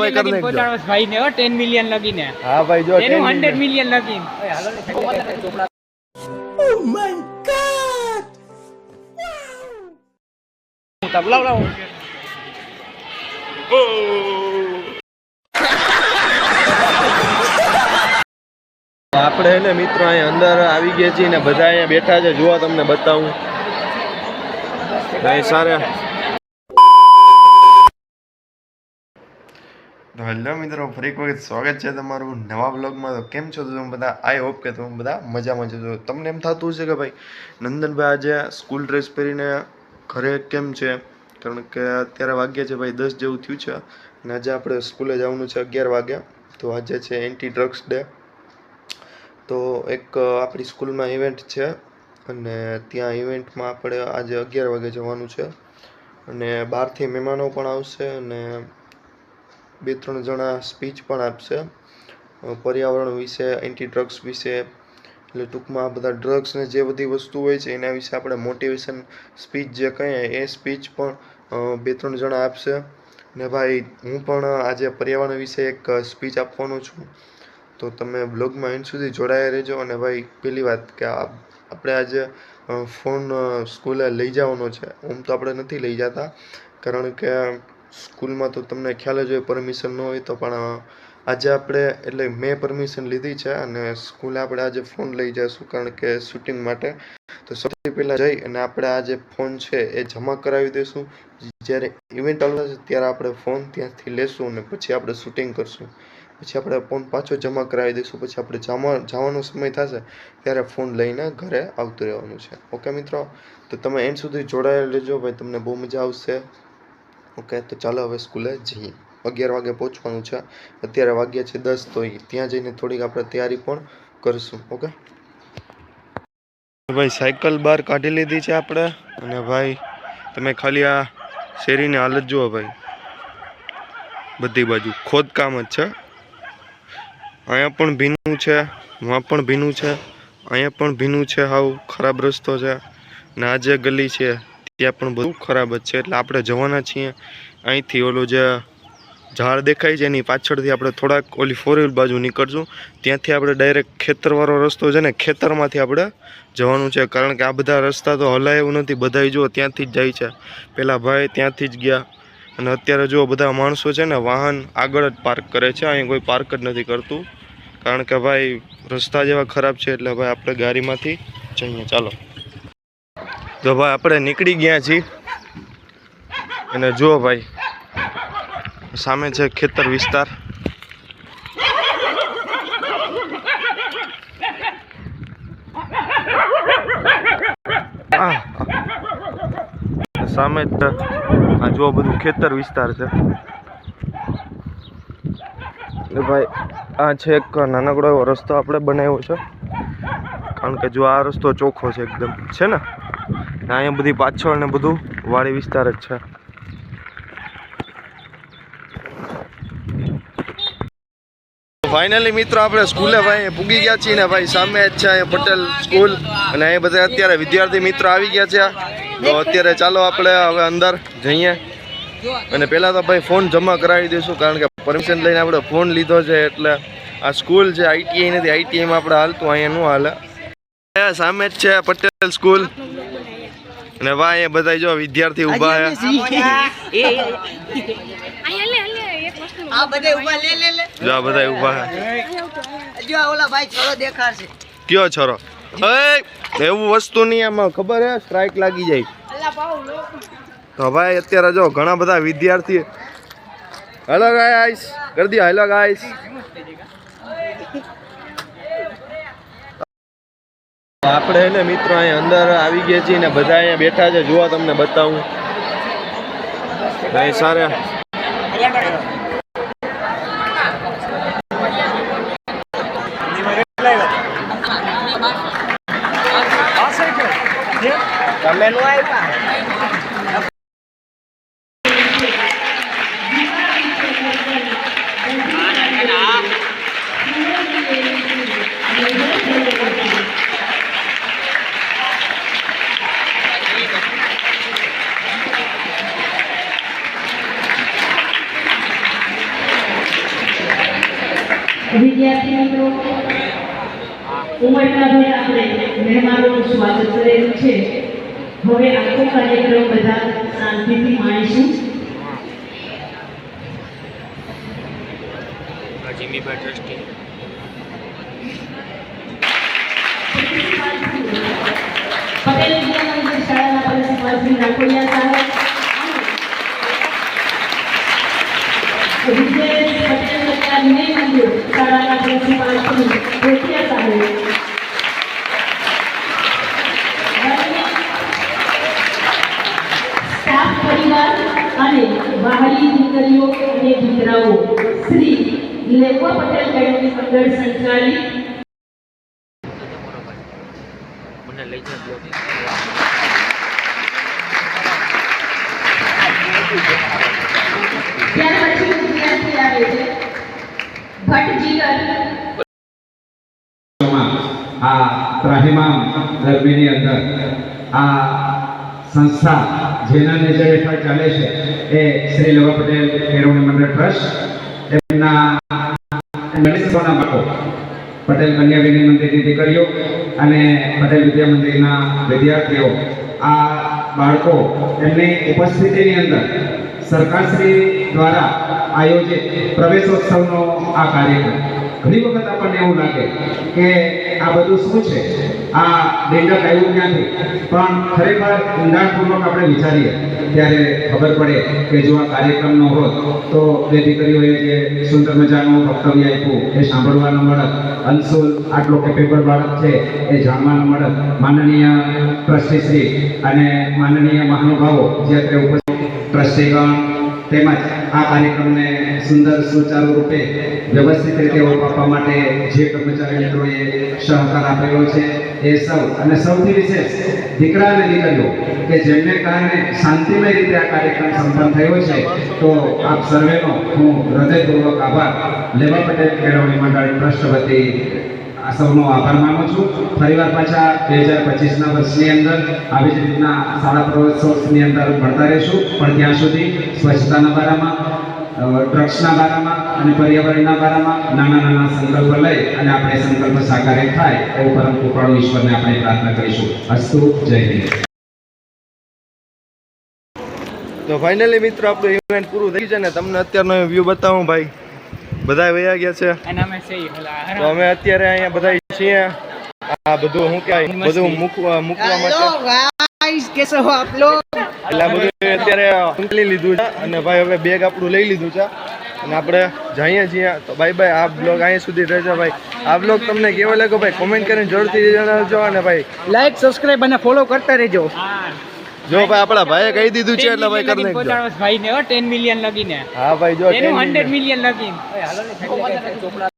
ભાઈ નાખજો. પહોંચાડો ભાઈ ને 10 મિલિયન લગીને. હા ભાઈ જો એનું 10 100 મિલિયન. મિલિયન લગીન. આપણે એને મિત્રો અહીંયા અંદર આવી ગયા છીએ ને બધા અહીંયા બેઠા છે. જોવા તમને બતાવું. સારા. તો હેલો મિત્રો, ફરી વખત સ્વાગત છે તમારું નવા બ્લોગમાં તો કેમ છો તમે બધા? આઈ હોપ કે તમે બધા મજામાં છો. તમને એમ થતું છે કે ભાઈ, નંદનભાઈ આજે સ્કૂલ ડ્રેસ પહેરીને ઘરે કેમ છે? કારણ કે અત્યારે વાગ્યા છે ભાઈ દસ જેવું થયું છે અને આજે આપણે સ્કૂલે જવાનું છે અગિયાર વાગ્યા તો આજે છે એન્ટી ડ્રગ્સ ડે તો એક આપણી સ્કૂલમાં ઇવેન્ટ છે અને ત્યાં ઇવેન્ટમાં આપણે આજે અગિયાર વાગે જવાનું છે. અને બહારથી મહેમાનો પણ આવશે અને બે ત્રણ જણા સ્પીચ પણ આપશે. પર્યાવરણ વિશે એન્ટી ડ્રગ્સ વિશે, એટલે ટૂંકમાં આ બધા ડ્રગ્સને જે બધી વસ્તુ હોય છે, એના વિશે આપણે મોટિવેશન સ્પીચ જે કહીએ, એ સ્પીચ પણ બે ત્રણ જણા આપશે. ને ભાઈ, હું પણ આજે પર્યાવરણ વિશે એક સ્પીચ આપવાનો છું. તો તમે બ્લોગમાં એન્ડ સુધી જોડાયા રહેજો. અને ભાઈ, પેલી વાત કે આપણે આજે ફોન સ્કૂલે લઈ જવાનો છે. આમ તો આપણે નથી લઈ જતા. કારણ કે સ્કૂલમાં તો તમને ખ્યાલ જ હોય, પરમિશન ન હોય તો પણ આજે આપણે, એટલે મેં પરમિશન લીધી છે અને સ્કૂલે આપણે આજે ફોન લઈ જઈશું કારણ કે શૂટિંગ માટે. તો સૌથી પહેલાં જઈ અને આપણે આ જે ફોન છે એ જમા કરાવી દઈશું. જ્યારે ઇવેન્ટ ચાલુ થશે ત્યારે આપણે ફોન ત્યાંથી લેશું અને પછી આપણે શૂટિંગ કરશું. પછી આપણે ફોન પાછો જમા કરાવી દઈશું. પછી આપણે જમા, જવાનો સમય થશે ત્યારે ફોન લઈને ઘરે આવતું રહેવાનું છે. ઓકે મિત્રો? તો તમે એન્ડ સુધી જોડાયેલા રહેજો. ભાઈ, તમને બહુ મજા આવશે. ઓકે, તો ચાલો હવે સ્કૂલે જઈએ. અગિયાર વાગે પહોંચવાનું છે. અત્યારે વાગ્યા છે દસ, તો ત્યાં જઈને થોડીક આપણે તૈયારી પણ કરીશું, ઓકે? ભાઈ, સાયકલ બહાર કાઢી લીધી છે આપણે. અને ભાઈ, તમે ખાલી આ શેરીની હાલત જુઓ ભાઈ. બધી બાજુ ખોદકામ જ છે. અહીંયા પણ ભીનું છે વहाँ પણ ભીનું છે. અહીંયા પણ ભીનું છે, હાવ ખરાબ રસ્તો છે. ને આ જે ગલી છે. ત્યાં પણ બધું ખરાબ જ છે. એટલે આપણે જવાના છીએ. અહીંથી ઓલું જે ઝાડ દેખાય છે, એની પાછળથી આપણે થોડાક ઓલી ફોર વ્હીલ બાજુ નીકળશું. ત્યાંથી આપણે ડાયરેક્ટ ખેતરવાળો રસ્તો છે ને, ખેતરમાંથી આપણે જવાનું છે. કારણ કે આ બધા રસ્તા તો હલાય એવું નથી. બધા જુઓ, ત્યાંથી જ જાય છે. પેલા ભાઈ ત્યાંથી જ ગયા. અને અત્યારે જો બધા માણસો છે ને, વાહન આગળ જ પાર્ક કરે છે. અહીં કોઈ પાર્ક જ નથી કરતું. કારણ કે ભાઈ, રસ્તા જેવા ખરાબ છે. એટલે ભાઈ, આપણે ગાડીમાંથી જઈએ. ચાલો. તો ભાઈ, આપણે નીકળી ગયા છીએ. અને જુઓ ભાઈ, સામે છે ખેતર વિસ્તાર. સામે જ આ જુઓ બધું ખેતર વિસ્તાર છે. ભાઈ, આ છે એક નાનકડો એવો રસ્તો આપણે બનાવ્યો છે. કારણ કે જો આ રસ્તો ચોખ્ખો છે એકદમ. છે ને? અહીંયા બધી પાછળ ને બધું વાડી વિસ્તાર જ છે. ફાઇનલી મિત્રો આપણે સ્કૂલે ભાઈ પૂગી ગયા છીએ ને ભાઈ સામે જ છે અહીંયા પટેલ સ્કૂલ. અને અહીંયા બધા અત્યારે વિદ્યાર્થી મિત્રો આવી ગયા છે. તો અત્યારે ચાલો આપણે હવે અંદર જઈએ. અને પહેલાં તો ભાઈ ફોન જમા કરાવી દઈશું કારણ કે પરમિશન લઈને આપણે ફોન લીધો છે એટલે આ સ્કૂલ છે આઈટીઆઈ નથી આઈટીઆઈમાં આપણે હાલતું, અહીંયા ન હાલે. સામે જ છે પટેલ સ્કૂલ. અને વાહ એ બધા જો વિદ્યાર્થી ઊભા છે. આ બધે ઊભા લે લે લે. જો આ બધા ઊભા જો ઓલા ભાઈ છોરો દેખાશે કયો છોરો? એ એવું વસ્તુ નહીં આમાં ખબર હે? સ્ટ્રાઇક લાગી જાય. તો ભાઈ અત્યારે જો ઘણા બધા વિદ્યાર્થી હેલો ગાઈસ કરી દો હેલો ગાઈસ આપણે એને મિત્રો અહીંયા અંદર આવી ગયા છીએ ને બધા અહીંયા બેઠા છે. જોવા તમને બતાવું. ભાઈ સારા. તમે નો આવ્યા? વિદ્યાર્થી મિત્રો ઉમળકાભેર આપણે મહેમાનોનું સ્વાગત કરેલું છે. હવે આખો કાર્યક્રમ બધા શાંતિથી માણીશું. પટેલ વિદ્યા મંદિર શાળાના પ્રિન્સિપાલ શ્રી રાખોડિયા સાહેબ. વિજય વિનય મંદિર શાળાના પ્રિન્સિપાલ શ્રી કોઠિયા સાહેબ સ્ટાફ પરિવાર અને બહારી દીકરીઓ અને દીકરાઓ શ્રી લેવા પટેલ એકેડમી મંડળ સંચાલિત ત્યાર પછી વિદ્યાર્થી આવે છે. પટેલ કેળવણી મંડળ ટ્રસ્ટ એમના મંદિરની દીકરીઓ અને પટેલ વિદ્યા મંદિરના વિદ્યાર્થીઓ, આ બાળકો એમની ઉપસ્થિતિની અંદર સરકારશ્રી દ્વારા આયોજિત પ્રવેશોત્સવનો આ કાર્યક્રમ. ઘણી વખત આપણને એવું લાગે કે આ બધું શું છે? આ ડેન્ડક આવ્યું ક્યાંથી? પણ ખરેખર ઊંડાણપૂર્વક આપણે વિચારીએ, ત્યારે ખબર પડે કે જો આ કાર્યક્રમનો હોત, તો બે દીકરીઓએ જે સુંદર મજાનું વક્તવ્ય આપ્યું, એ સાંભળવાનું મળત. અનસુલ આટલો કેપેબલ બાળક છે, એ જાણવાનું મળત. માનનીય ટ્રસ્ટીશ્રી અને માનનીય મહાનુભાવો, જે અત્યારે ટ્રસ્ટીગણ તેમજ આ કાર્યક્રમને સુંદર સુચારુ રૂપે વ્યવસ્થિત રીતે ઓપ આપવા માટે જે કર્મચારી મિત્રોએ સહકાર આપેલો છે, એ સૌ અને સૌથી વિશેષ દીકરા અને દીકરીઓ, કે જેમને કારણે શાંતિમય રીતે આ કાર્યક્રમ સંપન્ન થયો છે, તો આપ સર્વેનો હું હૃદયપૂર્વક આભાર. લેવા પટેલ કેળવણી મંડળ ટ્રસ્ટ આ સૌનો આભાર માનું છું. ફરીવાર પાછા બે હજાર પચીસના વર્ષની અંદર આવી જ રીતના શાળા પ્રવેશોત્સવની અંદર ભણતા રહીશું. પણ ત્યાં સુધી સ્વચ્છતાના બારામાં ડ્રગ્સના બારામાં અને પર્યાવરણના બારામાં નાના નાના સંકલ્પ લઈ અને આપણે સંકલ્પ સાકાર થાય એવું પરમ કૃપાળુ ઈશ્વરને આપણે પ્રાર્થના કરીશું. અસ્તુ, જય હિન્દ. તો ફાઇનલી મિત્રો, આપણું ઇવેન્ટ પૂરું થઈ છે ને, તમને અત્યારનો વ્યૂ બતાવું ભાઈ. બધા વયા ગયા છે. તો અમે અત્યારે અહીંયા બધા છીએ. આ બધું શું કહેવાય બધું મૂકવા મૂકવા માટે. ગાઈસ આપ લોગ? એટલે બધું અત્યારે લઈ લીધું છે અને ભાઈ હવે બેગ આપણું લઈ લીધું છે. અને આપણે જઈએ છીએ. તો ભાઈ ભાઈ આ બ્લોગ અહીંયા સુધી રહેશે ભાઈ. આ બ્લોગ તમને કેવો લાગ્યો ભાઈ? કોમેન્ટ કરીને જરૂરથી જણાવજો અને ભાઈ લાઈક સબસ્ક્રાઇબ અને ફોલો કરતા રહેજો. હા. જો ભાઈ આપણા ભાઈએ કહી દીધું છે એટલે ભાઈ કરી નાખજો. ભાઈને હો 10 મિલિયન લગીને. હા ભાઈ જો 100 મિલિયન લગીને.